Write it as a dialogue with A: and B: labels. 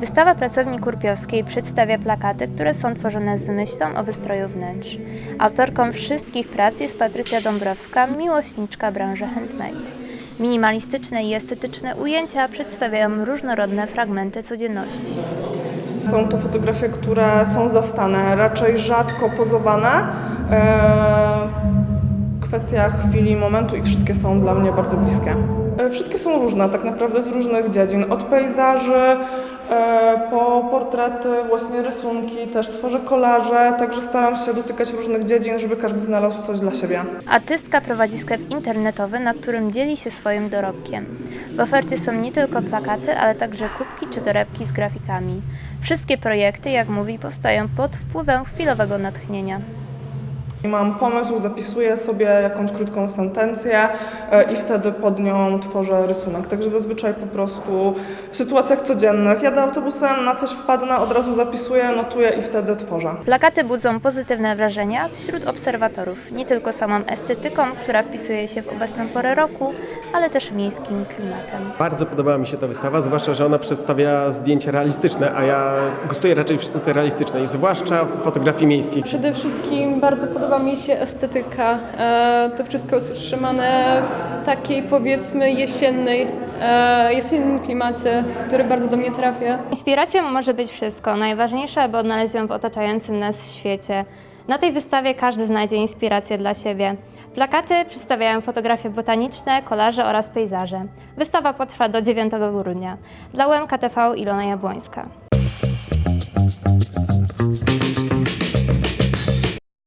A: Wystawa Pracowni Kurpiowskiej przedstawia plakaty, które są tworzone z myślą o wystroju wnętrz. Autorką wszystkich prac jest Patrycja Dąbrowska, miłośniczka branży handmade. Minimalistyczne i estetyczne ujęcia przedstawiają różnorodne fragmenty codzienności.
B: Są to fotografie, które są zastane, raczej rzadko pozowane. E, Kwestia chwili, momentu i wszystkie są dla mnie bardzo bliskie. E, Wszystkie są różne, tak naprawdę z różnych dziedzin. Od pejzaży e, po portrety, właśnie rysunki, też tworzę kolaże, także staram się dotykać różnych dziedzin, żeby każdy znalazł coś dla siebie.
A: Artystka prowadzi sklep internetowy, na którym dzieli się swoim dorobkiem. W ofercie są nie tylko plakaty, ale także kubki czy torebki z grafikami. Wszystkie projekty, jak mówi, powstają pod wpływem chwilowego natchnienia.
B: Mam pomysł, zapisuję sobie jakąś krótką sentencję e, i wtedy pod nią tworzę rysunek. Także zazwyczaj po prostu w sytuacjach codziennych jadę autobusem, na coś wpadnę, od razu zapisuję, notuję i wtedy tworzę.
A: Plakaty budzą pozytywne wrażenia wśród obserwatorów, nie tylko samą estetyką, która wpisuje się w obecną porę roku, ale też miejskim klimatem.
C: Bardzo podobała mi się ta wystawa, zwłaszcza, że ona przedstawia zdjęcia realistyczne, a ja gustuję raczej w sztuce realistycznej, zwłaszcza w fotografii miejskiej.
D: Przede wszystkim bardzo podoba mi się estetyka. E, To wszystko jest utrzymane w takiej powiedzmy jesiennej, e, jesiennym klimacie, który bardzo do mnie trafia.
A: Inspiracją może być wszystko. Najważniejsze, aby odnaleźć ją w otaczającym nas świecie. Na tej wystawie każdy znajdzie inspirację dla siebie. Plakaty przedstawiają fotografie botaniczne, kolaże oraz pejzaże. Wystawa potrwa do 9 grudnia. Dla UMKTV Ilona Jabłońska.